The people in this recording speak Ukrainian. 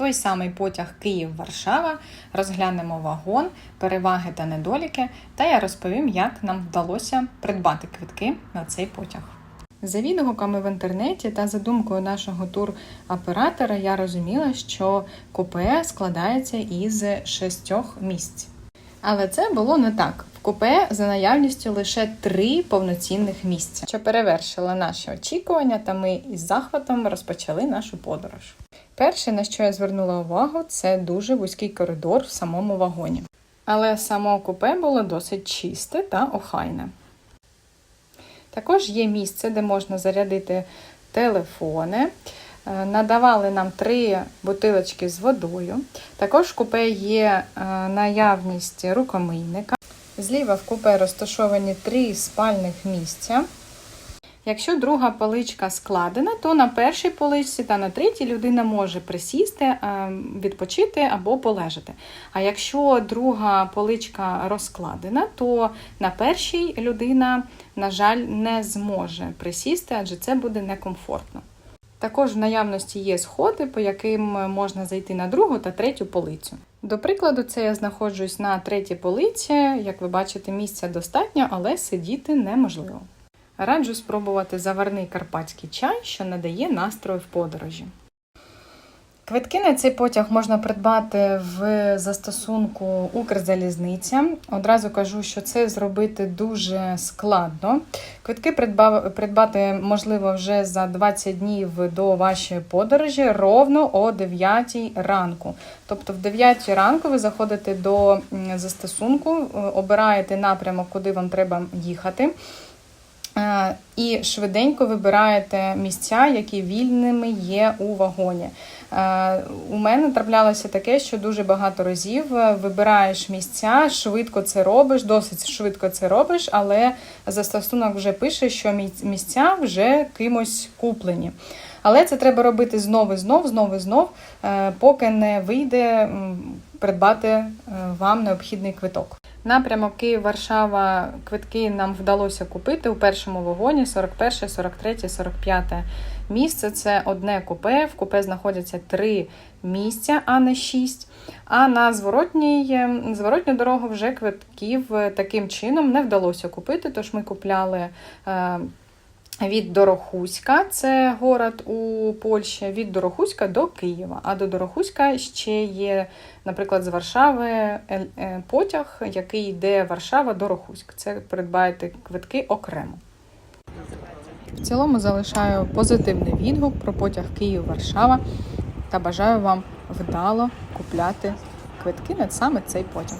той самий потяг Київ-Варшава, розглянемо вагон, переваги та недоліки, та я розповім, як нам вдалося придбати квитки на цей потяг. За відгуками в інтернеті та за думкою нашого туроператора я розуміла, що купе складається із шістьох місць. Але це було не так. В купе за наявністю лише три повноцінних місця, що перевершило наші очікування, та ми із захватом розпочали нашу подорож. Перше, на що я звернула увагу, це дуже вузький коридор в самому вагоні. Але само купе було досить чисте та охайне. Також є місце, де можна зарядити телефони. Е, Надавали нам три бутилочки з водою. Також в купе є е, наявність рукомийника. Зліва в купе розташовані три спальних місця. Якщо друга поличка складена, то на першій поличці та на третій людина може присісти, е, відпочити або полежати. А якщо друга поличка розкладена, то на першій людина, на жаль, не зможе присісти, адже це буде некомфортно. Також в наявності є сходи, по яким можна зайти на другу та третю полицю. До прикладу, це я знаходжусь на третій полиці. Як ви бачите, місця достатньо, але сидіти неможливо. Раджу спробувати заварний карпатський чай, що надає настрою в подорожі. Квитки на цей потяг можна придбати в застосунку Укрзалізниця. Одразу кажу, що це зробити дуже складно. Квитки придбати можливо вже за 20 днів до вашої подорожі ровно о 9 ранку. Тобто в 9 ранку ви заходите до застосунку, е, обираєте напрямок, куди вам треба їхати. Е, І швиденько вибираєте місця, які вільними є у вагоні. Е, У мене траплялося таке, що дуже багато разів е, вибираєш місця, швидко це робиш, досить швидко це робиш, але застосунок вже пише, що місця вже кимось куплені. Але це треба робити знов і знов, знов і знов, поки не вийде придбати вам необхідний квиток. Напрямок Київ-Варшава квитки нам вдалося купити у першому вагоні 41, 43, 45 місце. Це одне купе. В купе знаходяться три місця, а не шість. А на зворотній, е, зворотню дорогу вже квитків е, таким чином не вдалося купити, тож ми купляли. Від Дорохуська, це город у Польщі, від Дорохуська до Києва. А до Дорохуська ще є, наприклад, з Варшави е, е, потяг, який йде Варшава-Дорохуськ. Це придбаєте квитки окремо. В цілому залишаю позитивний відгук про потяг Київ-Варшава та бажаю вам вдало купляти квитки на саме цей потяг.